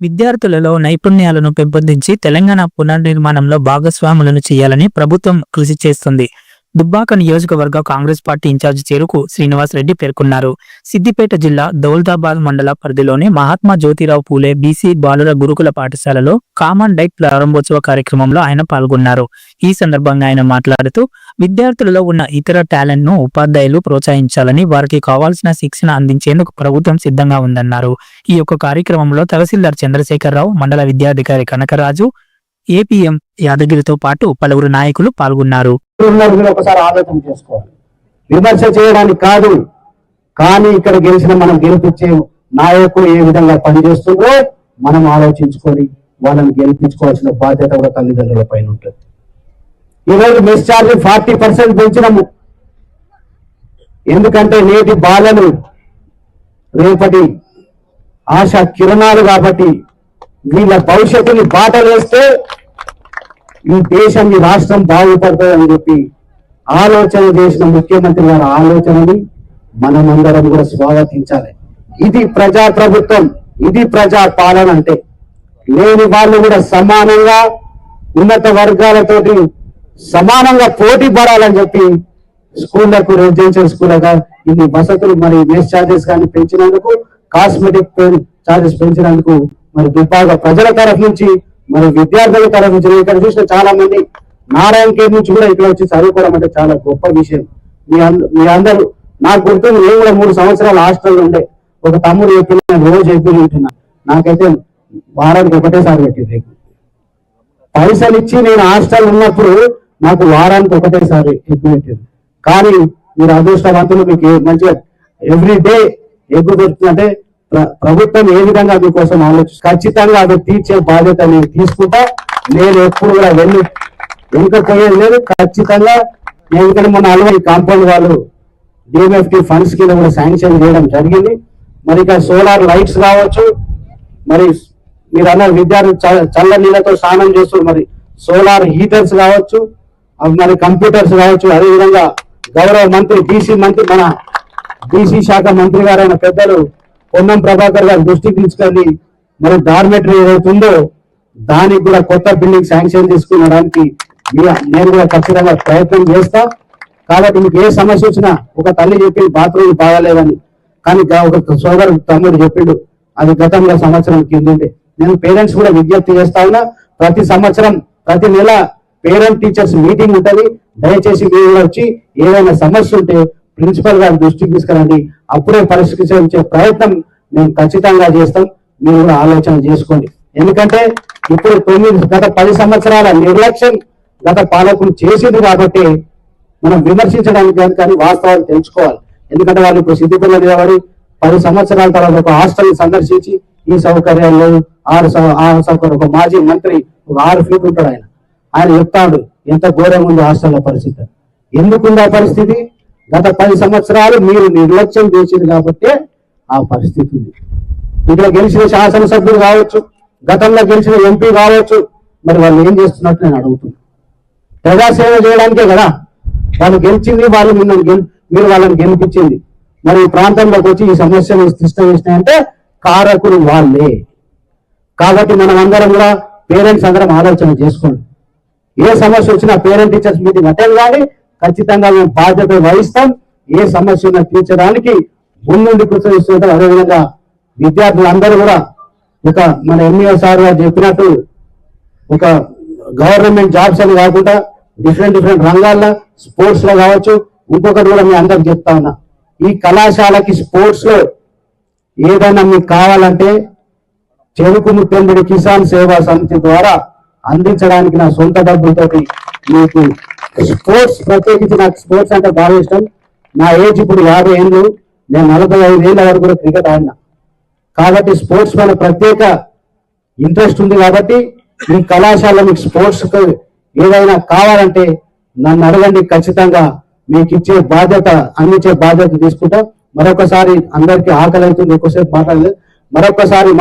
విద్యార్థులలో నైపుణ్యాలను పెంపొందించి తెలంగాణ పునర్నిర్మాణంలో భాగస్వాములను చేయాలని ప్రభుత్వం కృషి చేస్తుంది. దుబ్బాక నియోజకవర్గ Congress party in charge Cheruku Srinivas Reddy పేర్కొన్నారు. సిద్దిపేట జిల్లా దౌల్దాబాద్ మండల పరిధిలోని మహాత్మా జ్యోతిరావు పూలే బీసీ బాలుర గురుకుల పాఠశాలలో కామన్ డైట్ ప్రారంభోత్సవ కార్యక్రమంలో ఆయన పాల్గొన్నారు. ఈ సందర్భంగా ఆయన మాట్లాడుతూ విద్యార్థులలో ఉన్న ఇతర టాలెంట్ను ఉపాధ్యాయులు ప్రోత్సహించాలని వారికి కావాల్సిన శిక్షణ అందించేందుకు ప్రభుత్వం సిద్ధంగా ఉందన్నారు. ఈ యొక్క కార్యక్రమంలో తహసీల్దార్ చంద్రశేఖరరావు మండల విద్యాధికారి కనకరాజు ఏపీఎం యాదగిరితో పాటు పలువురు నాయకులు పాల్గొన్నారు. ఉన్నారు మీరు ఒకసారి ఆలోచన చేసుకోవాలి. విమర్శ చేయడానికి కాదు కానీ ఇక్కడ గెలిచిన మనం గెలిపించే నాయకులు ఏ విధంగా పనిచేస్తుందో మనం ఆలోచించుకొని వాళ్ళని గెలిపించుకోవాల్సిన బాధ్యత కూడా తల్లిదండ్రుల పైన ఉంటుంది. ఈరోజు మిస్ ఛార్జ్ ఫార్టీ పర్సెంట్ పెంచినాము. ఎందుకంటే నేటి బాలలు రేపటి ఆశ కిరణాలు కాబట్టి వీళ్ళ భవిష్యత్తుని బాటలేస్తే ఈ దేశం ఈ రాష్ట్రం బాగుపడుతుంది అని చెప్పి ఆలోచన చేసిన ముఖ్యమంత్రి గారి ఆలోచనని మనమందరం కూడా స్వాగతించాలి. ఇది ప్రజా ప్రభుత్వం ఇది ప్రజా పాలన అంటే లేని వాళ్ళు కూడా సమానంగా ఉన్నత వర్గాలతోటి సమానంగా పోటీ పడాలని చెప్పి స్కూళ్ళకు రెసిడెన్షియల్ స్కూళ్ళగా ఇన్ని వసతులు మరి మెస్ ఛార్జెస్ కానీ పెంచినందుకు కాస్మెటిక్ ఛార్జెస్ పెంచినందుకు మరి దుబ్బాక ప్రజల తరఫు నుంచి మరి విద్యార్థుల తరఫు నుంచి ఇక్కడ చూసిన చాలా మంది నారాయణ కేర్ నుంచి కూడా ఇక్కడ వచ్చి చదువుకోవడం అంటే చాలా గొప్ప విషయం. మీ అంద- మీ అందరూ నాకు గుర్తుంది నేను కూడా మూడు సంవత్సరాలు హాస్టల్లో ఉండే. ఒక తమ్ముడు చెప్పిన రోజు చెప్పి ఉంటున్నా నాకైతే వారానికి ఒకటేసారి పెట్టింది. పైసలు ఇచ్చి నేను హాస్టల్ ఉన్నప్పుడు నాకు వారానికి ఒకటేసారి ఎగ్గు పెట్టింది. కానీ మీరు అదృష్టవంతులు మీకు మంచిగా ఎవ్రీ డే ఎగ్గు దొరుకుతుందంటే ప్రభుత్వం ఏ విధంగా మీకోసం ఆలోచి ఖచ్చితంగా అది తీర్చే బాధ్యత నేను తీసుకుంటా. నేను ఎప్పుడు కూడా వెళ్ళి వెనుకపోయేది లేదు. ఖచ్చితంగా నేను ఇక్కడ మన అలవై కాంపౌండ్ వాళ్ళు డిఎంఎఫ్టి ఫండ్స్ కింద కూడా శాంక్షన్ చేయడం జరిగింది. మరి ఇక సోలార్ లైట్స్ కావచ్చు మరి మీరు అన్న విద్యార్థులు చ- చల్ల నీళ్ళతో స్నానం చేస్తూ మరి సోలార్ హీటర్స్ కావచ్చు మరి కంప్యూటర్స్ కావచ్చు. అదేవిధంగా గౌరవ మంత్రి బీసీ మంత్రి మన బీసీ శాఖ మంత్రి గారైన పెద్దలు పొన్నం ప్రభాకర్ గారి దృష్టికి తీసుకొని మరి డార్మెటరీ ఏదైతుందో దానికి కూడా కొత్త బిల్డింగ్ శాంక్షన్ తీసుకునడానికి నేను కూడా ఖచ్చితంగా ప్రయత్నం చేస్తా. కాబట్టి మీకు ఏ సమస్య వచ్చినా ఒక తల్లి చెప్పి బాత్రూమ్ బాగాలేదని కానీ ఒక సోదరు తమ్ముడు చెప్పిండు అది గతంలో సంవత్సరం కిందంటే నేను పేరెంట్స్ కూడా విజ్ఞప్తి చేస్తా ఉన్నా ప్రతి సంవత్సరం ప్రతి నెల పేరెంట్ టీచర్స్ మీటింగ్ ఉంటుంది. దయచేసి మీరు కూడా వచ్చి ఏదైనా సమస్య ఉంటే ప్రిన్సిపల్ గారి దృష్టికి తీసుకురండి. అప్పుడే పరిష్కరించే ప్రయత్నం మేము ఖచ్చితంగా చేస్తాం. మీరు కూడా ఆలోచన చేసుకోండి. ఎందుకంటే ఇప్పుడు తొమ్మిది గత పది సంవత్సరాల నిర్లక్ష్యం గత పాలకులు చేసింది కాబట్టి మనం విమర్శించడానికి కానీ వాస్తవాలు తెలుసుకోవాలి. ఎందుకంటే వాళ్ళు ఇప్పుడు సిద్ధిపల్లి నిలబడి పది సంవత్సరాల తర్వాత ఒక హాస్టల్ సందర్శించి ఈ సౌకర్యాలు లేవు, ఆరు సౌ- ఆరు సౌకర్యం ఒక మాజీ మంత్రి ఒక ఆరు ఫీట్ ఉంటాడు ఆయన. ఆయన చెప్తాడు ఎంత ఘోరంగా ఉంది హాస్టల్లో పరిస్థితి? ఎందుకుంది ఆ పరిస్థితి? గత పది సంవత్సరాలు మీరు నిర్లక్ష్యం చేసింది కాబట్టి ఆ పరిస్థితి ఉంది. ఇక్కడ గెలిచిన శాసనసభ్యులు కావచ్చు గతంలో గెలిచిన ఎంపీ కావచ్చు మరి వాళ్ళు ఏం చేస్తున్నట్టు నేను అడుగుతున్నాను ప్రజాసేవ చేయడానికే కదా. వాళ్ళు గెలిచింది వాళ్ళు మిమ్మల్ని గెలి మీరు వాళ్ళని గెలిపించింది. మరి ఈ ప్రాంతంలోకి వచ్చి ఈ సమస్యలు సృష్టించినాయంటే కారకులు వాళ్ళే. కాబట్టి మనం అందరం కూడా పేరెంట్స్ అందరం ఆలోచన చేసుకోండి. ఏ సమస్య వచ్చినా పేరెంట్ టీచర్స్ మీటింగ్ అటెండ్ కానీ ఖచ్చితంగా మేము బాధ్యత వహిస్తాం. ఏ సమస్య తీర్చడానికి ముందుండి కృషిస్తుంటాం అదేవిధంగా విద్యార్థులందరూ కూడా ఒక మన ఎంఈఓ సార్ గారు చెప్పినట్టు ఒక గవర్నమెంట్ జాబ్స్ అని కాకుండా డిఫరెంట్ డిఫరెంట్ రంగాల్లో స్పోర్ట్స్లో కావచ్చు ఇంకొకటి కూడా మీ అందరికి చెప్తా ఉన్నా. ఈ కళాశాలకి స్పోర్ట్స్లో ఏదైనా మీకు కావాలంటే చెరుకు ముత్తెంబడి కిసాన్ సేవా సమితి ద్వారా అందించడానికి నా సొంత డబ్బులతోటి మీకు స్పోర్ట్స్ ప్రత్యేకించి నాకు స్పోర్ట్స్ అంటే బాగా ఇష్టం. నా ఏజ్ ఇప్పుడు యాభై ఏళ్ళు. నేను నలభై ఐదు ఏళ్ళ వరకు కూడా క్రికెట్ ఆడినా. కాబట్టి స్పోర్ట్స్ పైన ప్రత్యేక ఇంట్రెస్ట్ ఉంది కాబట్టి మీ కళాశాల మీకు స్పోర్ట్స్ ఏదైనా కావాలంటే నన్ను అడగండి. ఖచ్చితంగా మీకు ఇచ్చే బాధ్యత అందించే బాధ్యత తీసుకుంటాం. మరొకసారి అందరికీ ఆకలి అవుతుంది. ఎక్కువసేపు మాట్లాడలేదు. మరొకసారి